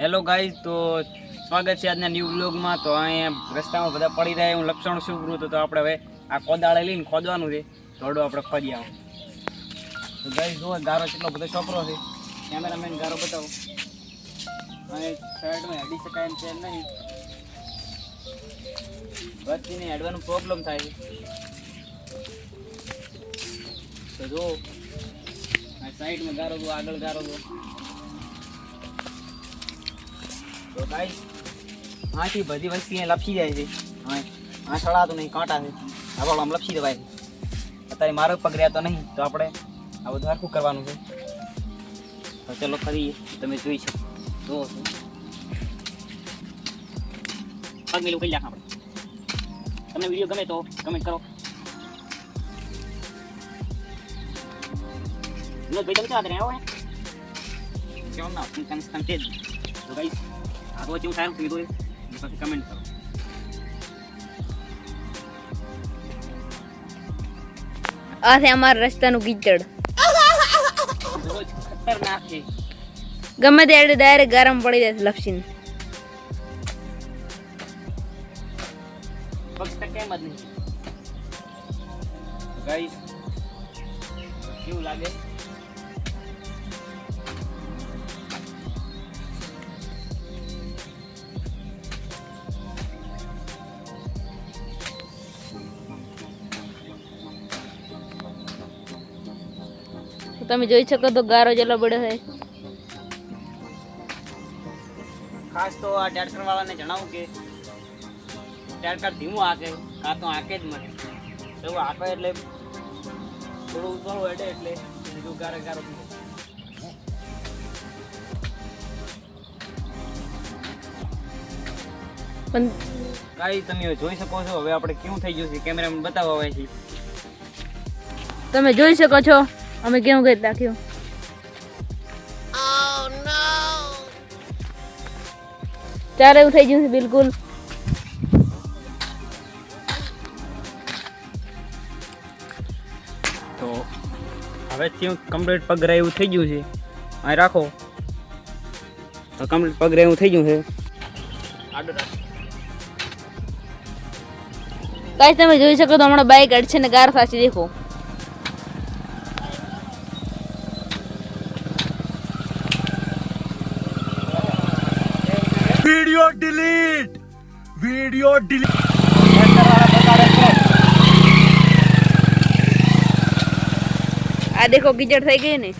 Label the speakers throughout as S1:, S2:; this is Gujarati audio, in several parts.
S1: હેલો ગાઈઝ તો સ્વાગત છે આજના ન્યૂ બ્લોગમાં તો અહીંયા રસ્તામાં બધા પડી રહ્યા હું લક્ષણ શું કરું તો આપણે હવે આ કોદાળે લઈને ખોદવાનું છે. થોડું આપણે ખોદી આવો. તો ગાઈઝ જુઓ, ગારો કેટલો બધો છોકરો છે. કેમેરામેન ગારો બતાવો. અને સાઈડમાં હેડી શકાય એમ છે નહીં. વચ્ચેને હેડવાનો પ્રોબ્લેમ થાય છે. તો જો આ સાઈડમાં ગારો દો આગળ ગારો દો તો ગાઈસ આથી બધી વસ્તુ અહીંયા લપસી જાય છે. હા આ સળાતું નહીં, કાંટા છે આ આમ લપસી દેવાય અત્યારે મારો પગ તો નહીં, તો આપણે આ બધું હરખું કરવાનું છે. તો ચલો ફરી તમે જોઈ શકો. જુઓ છો. પગ મેલું કરી નાખ આપણે. તમને વીડિયો ગમે તો કમેન્ટ કરો. વિનોદભાઈ, તમે ક્યાં રહ્યા હોય કેમ ના તમે તમે જ તો ગાઈસ આ તો કેવું થાય તમે જોયું પછી કમેન્ટ કરો.
S2: આ છે અમારા રસ્તાનું
S1: ગીચડ
S2: ગમે ત્યારે ડાયરેક્ટ ગરમ પડી જાય લપસીને.
S1: ફક્ત કેમ જ નહીં. ગાઈસ કેવું લાગે?
S2: તમે જોઈ શકો તો ગારો જેટલો પડ્યો છે
S1: ખાસ તો આ ટ્રેક્ટર વાળાને જણાવું કે ટ્રેક્ટર ધીમું આકે કાં તો આકે જ મળે એવું આકે એટલે થોડું ઉતળું હેડે એટલે બીજું ગારે ગારો
S2: પણ
S1: કાઈ તમે જોઈ શકો છો હવે આપણે કેવું થઈ ગયું છે કેમેરામાં બતાવવા આવે છે
S2: તમે જોઈ શકો છો. અમે કેવું કરી નાખ્યું? ચારે એવું થઈ ગયું છે બિલકુલ.
S1: તો હવે કેવું કમ્પ્લીટ પગ એવું થઈ ગયું છે. અહીં રાખો. તો કમ્પ્લીટ પગ એવું થઈ ગયું છે. આડો
S2: કાંઈ તમે જોઈ શકો તો હમણાં બાઇક અડશે ને ગાર સાચી દેખો.
S3: વિડિયો ડિલીટ વિડિયો ડિલીટ
S2: આ દેખો ગીજર થઈ ગઈ ને.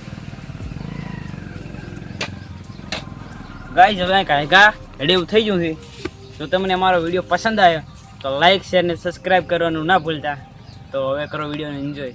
S1: ગાઈઝ હવે કાઈ ગા? રેડી થઈ ગયું છે? જો તમને અમારો વીડિયો પસંદ આવ્યો તો લાઈક શેર ને સબસ્ક્રાઈબ કરવાનું ના ભૂલતા. તો હવે કરો વિડીયોને એન્જોય